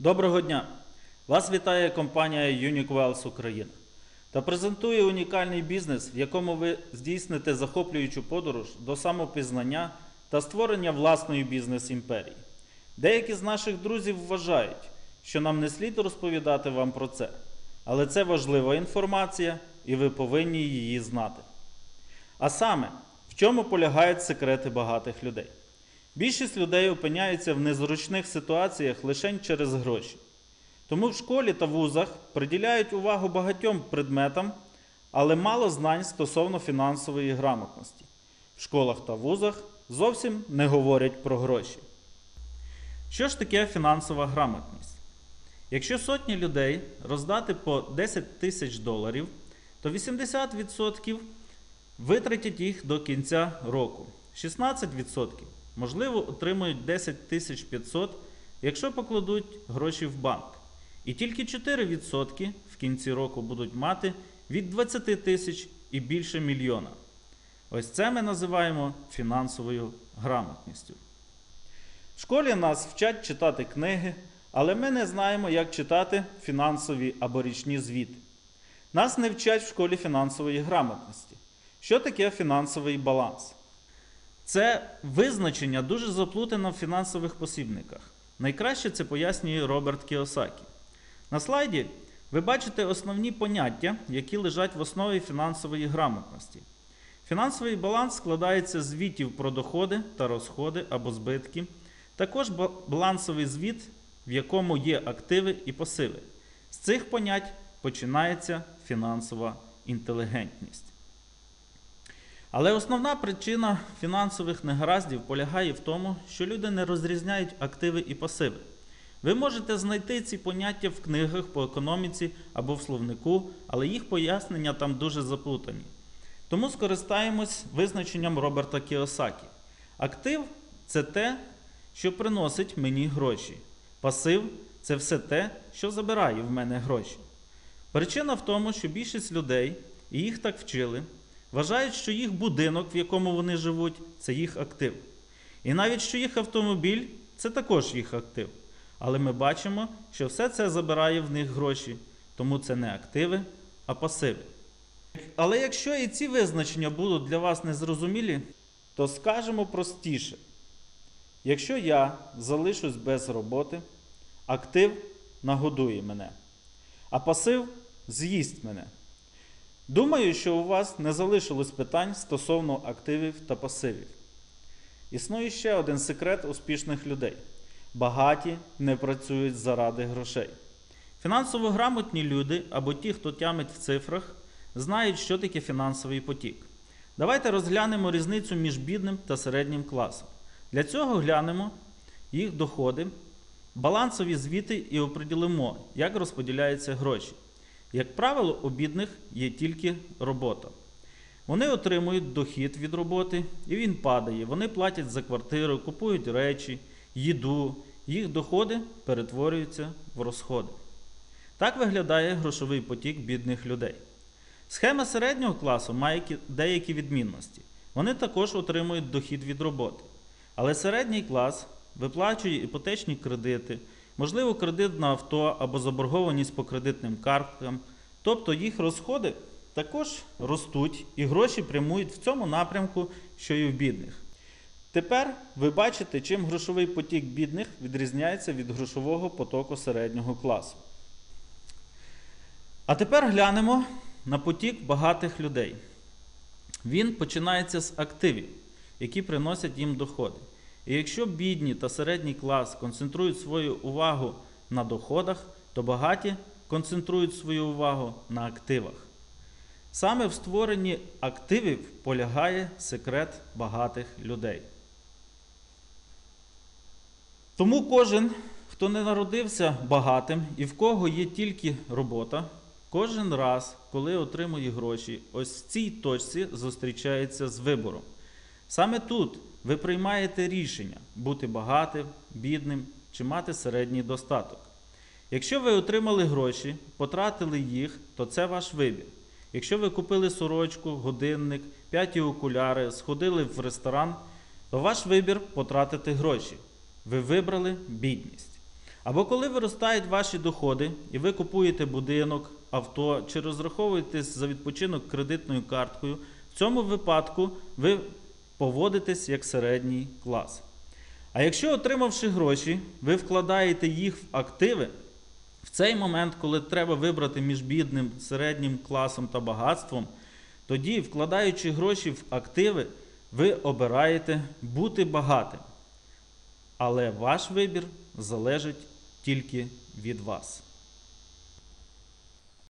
Доброго дня! Вас вітає компанія Unique Wells Україна та презентує унікальний бізнес, в якому ви здійсните захоплюючу подорож до самопізнання та створення власної бізнес-імперії. Деякі з наших друзів вважають, що нам не слід розповідати вам про це, але це важлива інформація, і ви повинні її знати. А саме, в чому полягають секрети багатих людей? Більшість людей опиняються в незручних ситуаціях лише через гроші. Тому в школі та вузах приділяють увагу багатьом предметам, але мало знань стосовно фінансової грамотності. В школах та вузах зовсім не говорять про гроші. Що ж таке фінансова грамотність? Якщо сотні людей роздати по 10 тисяч доларів, то 80% витратять їх до кінця року. 16% можливо отримують 10 тисяч 500, якщо покладуть гроші в банк. І тільки 4% в кінці року будуть мати від 20 тисяч і більше мільйона. Ось це ми називаємо фінансовою грамотністю. В школі нас вчать читати книги, але ми не знаємо, як читати фінансові або річні звіти. Нас не вчать в школі фінансової грамотності. Що таке фінансовий баланс? Це визначення дуже заплутане в фінансових посібниках. Найкраще це пояснює Роберт Кіосакі. На слайді ви бачите основні поняття, які лежать в основі фінансової грамотності. Фінансовий баланс складається з звітів про доходи та розходи або збитки, також балансовий звіт, в якому є активи і пасиви. З цих понять починається фінансова інтелігентність. Але основна причина фінансових негараздів полягає в тому, що люди не розрізняють активи і пасиви. Ви можете знайти ці поняття в книгах по економіці або в словнику, але їх пояснення там дуже заплутані. Тому скористаємось визначенням Роберта Кіосакі. Актив це те, що приносить мені гроші. Пасив це все те, що забирає в мене гроші. Причина в тому, що більшість людей, і їх так вчили, вважають, що їх будинок, в якому вони живуть, це їх актив. І навіть що їх автомобіль це також їх актив. Але ми бачимо, що все це забирає в них гроші, тому це не активи, а пасиви. Але якщо і ці визначення будуть для вас незрозумілі, то скажемо простіше. Якщо я залишусь без роботи, актив нагодує мене, а пасив з'їсть мене. Думаю, що у вас не залишилось питань стосовно активів та пасивів. Існує ще один секрет успішних людей. Багаті не працюють заради грошей. Фінансово грамотні люди або ті, хто тямить в цифрах, знають, що таке фінансовий потік. Давайте розглянемо різницю між бідним та середнім класом. Для цього глянемо їх доходи, балансові звіти і оприділимо, як розподіляються гроші. Як правило, у бідних є тільки робота. Вони отримують дохід від роботи, і він падає. Вони платять за квартиру, купують речі, їду. Їх доходи перетворюються в розходи. Так виглядає грошовий потік бідних людей. Схема середнього класу має деякі відмінності. Вони також отримують дохід від роботи. Але середній клас виплачує іпотечні кредити, можливо, кредит на авто або заборгованість по кредитним карткам. Тобто їх розходи також ростуть і гроші прямують в цьому напрямку, що і в бідних. Тепер ви бачите, чим грошовий потік бідних відрізняється від грошового потоку середнього класу. А тепер глянемо на потік багатих людей. Він починається з активів, які приносять їм доходи. І якщо бідні та середній клас концентрують свою увагу на доходах, то багаті концентрують свою увагу на активах. Саме в створенні активів полягає секрет багатих людей. Тому кожен, хто не народився багатим і в кого є тільки робота, кожен раз, коли отримує гроші, ось в цій точці зустрічається з вибором. Саме тут ви приймаєте рішення бути багатим, бідним чи мати середній достаток. Якщо ви отримали гроші, потратили їх, то це ваш вибір. Якщо ви купили сорочку, годинник, п'яті окуляри, сходили в ресторан, то ваш вибір потратити гроші. Ви вибрали бідність. Або коли виростають ваші доходи, і ви купуєте будинок, авто чи розраховуєтесь за відпочинок кредитною карткою, в цьому випадку ви поводитесь як середній клас. А якщо, отримавши гроші, ви вкладаєте їх в активи, в цей момент, коли треба вибрати між бідним, середнім класом та багатством, тоді, вкладаючи гроші в активи, ви обираєте бути багатим. Але ваш вибір залежить тільки від вас.